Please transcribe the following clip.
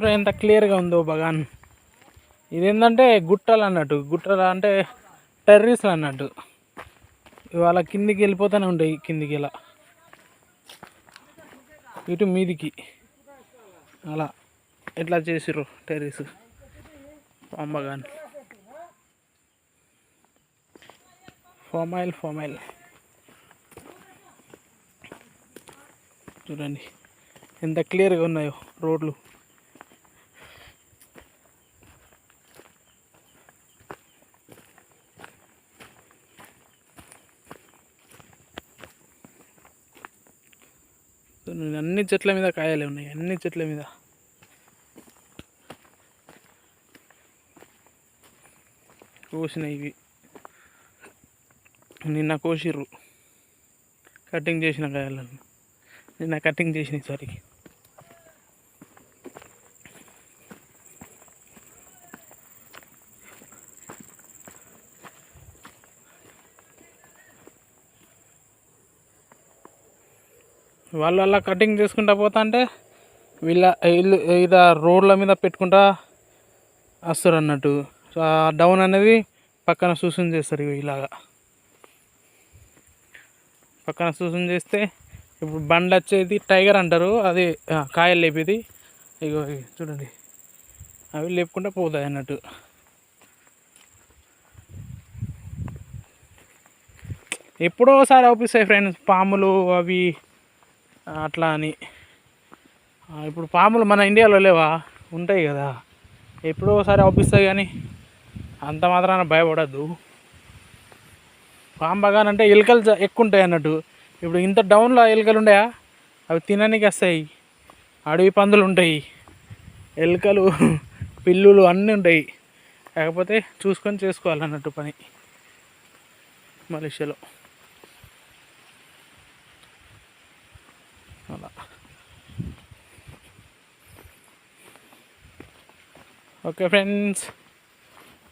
చూసారా ఎంత క్లియర్గా ఉందో బగాన్ ఇదేంటంటే గుట్టలు అన్నట్టు. గుట్టలు అంటే టెర్రీస్లు అన్నట్టు. ఇవాళ కిందికి వెళ్ళిపోతూనే ఉంటాయి కిందికి ఇలా. ఇటు మీదికి. అలా. ఎట్లా చేసిర్రు టెర్రరీస్ పాంబగాన్ ఫామాయిల్ ఫామాయిల్ చూడండి. ఎంత క్లియర్గా ఉన్నాయో రోడ్లు. చూస్తున్నాను అన్ని చెట్ల మీద కాయలే ఉన్నాయి అన్ని చెట్ల మీద. కోసినాయి ఇవి. నిన్న కోసిర్రు. కటింగ్ చేసిన కాయలను. నిన్న కటింగ్ చేసినాయి సారీ. వాళ్ళు అలా కటింగ్ చేసుకుంటా పోతా అంటే వీళ్ళ వీళ్ళు ఇలా రోడ్ల మీద పెట్టుకుంటా వస్తారు అన్నట్టు. ఆ డౌన్ అనేది పక్కన సూసన్ చేస్తారు ఇలాగా. పక్కన సూసన్ చేస్తే ఇప్పుడు బండి వచ్చేది టైగర్ అంటారు అది కాయలు లేపేది. ఇగో చూడండి. అవి లేపుకుంటా పోతాయి అన్నట్టు. ఎప్పుడో ఒకసారి అవుపిస్తాయి ఫ్రెండ్స్ పాములు అవి అట్లా అని. ఇప్పుడు పాములు మన ఇండియాలో లేవా? ఉంటాయి కదా. ఎప్పుడో ఒకసారి అవుపిస్తాయి కానీ అంత మాత్రాన భయపడద్దు. పాంబగానంటే ఎలుకలు ఎక్కువ ఉంటాయి అన్నట్టు. ఇప్పుడు ఇంత డౌన్లో ఎలుకలు ఉన్నాయా? అవి తినడానికి వస్తాయి. అడవి పందులు ఉంటాయి. ఎలుకలు పిల్లులు అన్నీ ఉంటాయి. కాకపోతే చూసుకొని చేసుకోవాలన్నట్టు పని. మలేషియాలో అలా ఓకే ఫ్రెండ్స్